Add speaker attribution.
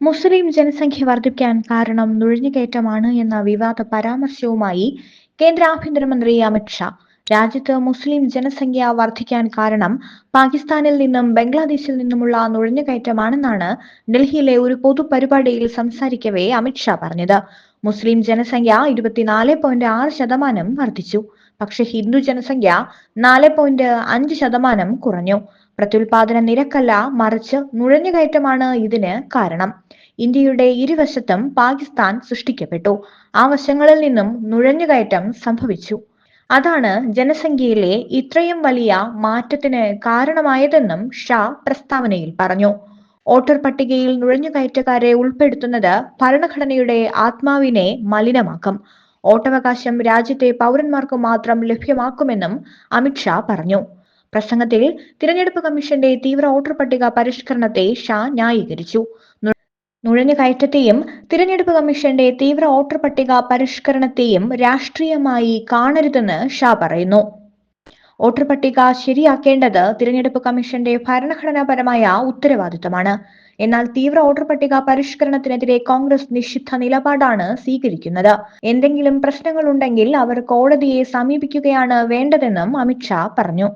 Speaker 1: മുസ്ലിം ജനസംഖ്യ വർദ്ധിക്കാൻ കാരണം നുഴഞ്ഞുകയറ്റമാണ് എന്ന വിവാദ പരാമർശവുമായി കേന്ദ്ര ആഭ്യന്തരമന്ത്രി അമിത്ഷാ രാജ്യത്ത് മുസ്ലിം ജനസംഖ്യ വർദ്ധിക്കാൻ കാരണം പാകിസ്ഥാനിൽ നിന്നും ബംഗ്ലാദേശിൽ നിന്നുമുള്ള നുഴഞ്ഞുകയറ്റമാണെന്നാണ് ഡൽഹിയിലെ ഒരു പൊതുപരിപാടിയിൽ സംസാരിക്കവേ അമിത്ഷാ പറഞ്ഞത്. മുസ്ലിം ജനസംഖ്യ ഇരുപത്തിനാല് പോയിന്റ് ആറ് ശതമാനം വർദ്ധിച്ചു. പക്ഷെ ഹിന്ദു ജനസംഖ്യ നാല് പോയിന്റ് അഞ്ച് ശതമാനം കുറഞ്ഞു. പ്രത്യുൽപാദന നിരക്കല്ല മറിച്ച് നുഴഞ്ഞുകയറ്റമാണ് ഇതിന് കാരണം. ഇന്ത്യയുടെ ഇരുവശത്തും പാകിസ്ഥാൻ സൃഷ്ടിക്കപ്പെട്ടു. ആ വശങ്ങളിൽ നിന്നും നുഴഞ്ഞുകയറ്റം സംഭവിച്ചു. അതാണ് ജനസംഖ്യയിലെ ഇത്രയും വലിയ മാറ്റത്തിന് കാരണമായതെന്നും ഷാ പ്രസ്താവനയിൽ പറഞ്ഞു. വോട്ടർ പട്ടികയിൽ നുഴഞ്ഞുകയറ്റക്കാരെ ഉൾപ്പെടുത്തുന്നത് ഭരണഘടനയുടെ ആത്മാവിനെ മലിനമാക്കും. വോട്ടവകാശം രാജ്യത്തെ പൗരന്മാർക്ക് മാത്രം ലഭ്യമാക്കുമെന്നും അമിത്ഷാ പറഞ്ഞു. പ്രസംഗത്തിൽ തിരഞ്ഞെടുപ്പ് കമ്മീഷന്റെ തീവ്ര വോട്ടർ പട്ടിക പരിഷ്കരണത്തെ ഷാ ന്യായീകരിച്ചു. നുഴഞ്ഞുകയറ്റത്തെയും തിരഞ്ഞെടുപ്പ് കമ്മീഷന്റെ തീവ്ര വോട്ടർ പട്ടിക പരിഷ്കരണത്തെയും രാഷ്ട്രീയമായി കാണരുതെന്ന് ഷാ പറയുന്നു. വോട്ടർ പട്ടിക ശരിയാക്കേണ്ടത് തിരഞ്ഞെടുപ്പ് കമ്മീഷന്റെ ഭരണഘടനാപരമായ ഉത്തരവാദിത്തമാണ്. എന്നാൽ തീവ്ര വോട്ടർ പട്ടിക പരിഷ്കരണത്തിനെതിരെ കോൺഗ്രസ് നിഷിദ്ധ നിലപാടാണ് സ്വീകരിക്കുന്നത്. എന്തെങ്കിലും പ്രശ്നങ്ങളുണ്ടെങ്കിൽ അവർ കോടതിയെ സമീപിക്കുകയാണ് വേണ്ടതെന്നും അമിത്ഷാ പറഞ്ഞു.